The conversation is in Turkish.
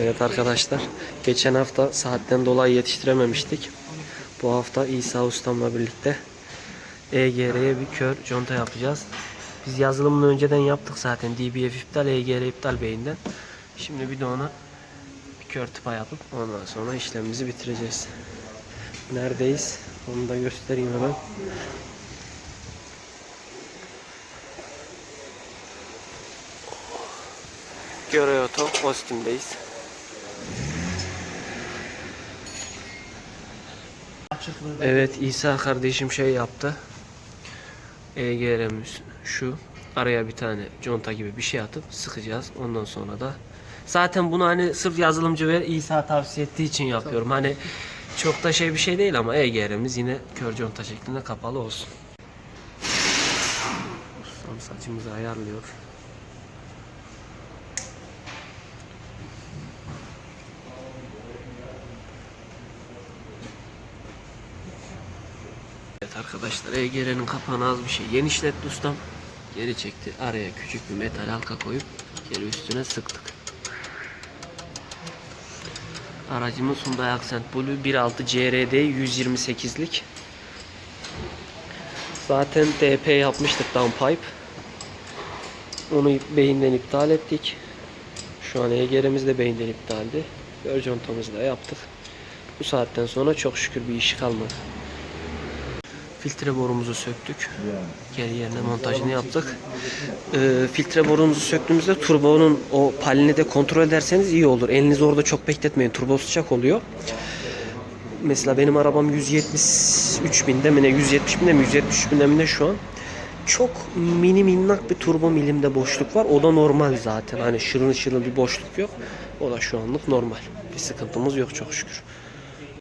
Evet arkadaşlar, geçen hafta saatten dolayı yetiştirememiştik. Bu hafta İsa Ustam'la birlikte EGR'ye bir kör conta yapacağız. Biz yazılımını önceden yaptık zaten. DBF iptal, EGR iptal beyinden. Şimdi bir de ona bir kör tıpa yapıp ondan sonra işlemimizi bitireceğiz. Neredeyiz? Onu da göstereyim hemen. Göreoto kostümdeyiz. Evet İsa kardeşim şey yaptı. EGR'miz şu. Araya bir tane conta gibi bir şey atıp sıkacağız. Ondan sonra da zaten bunu hani sırf yazılımcı ve İsa tavsiye ettiği için yapıyorum. Hani çok da şey bir şey değil ama EGR'miz yine kör conta şeklinde kapalı olsun. Ustam saçımızı ayarlıyor. Arkadaşlar EGR'nin kapağını az bir şey genişletti ustam. Geri çekti. Araya küçük bir metal halka koyup geri üstüne sıktık. Aracımız Hyundai Accent Blue 1.6 CRD 128'lik. Zaten DP yapmıştık downpipe. Onu beyinden iptal ettik. Şu an EGR'miz de beyinden iptaldi. Gör contamızı da yaptık. Bu saatten sonra çok şükür bir iş kalmadı. Filtre borumuzu söktük. Geri yerine montajını yaptık. Ee, filtre borumuzu söktüğümüzde turbonun o palini de kontrol ederseniz iyi olur. Elinizi orada çok bekletmeyin. Turbo sıcak oluyor. Mesela benim arabam 173 binde mi ne 170 binde mi 173 binde mi ne şu an. Çok mini minnak bir turbo milimde boşluk var. O da normal zaten. Hani şırıl şırıl bir boşluk yok. O da şu anlık normal. Bir sıkıntımız yok çok şükür.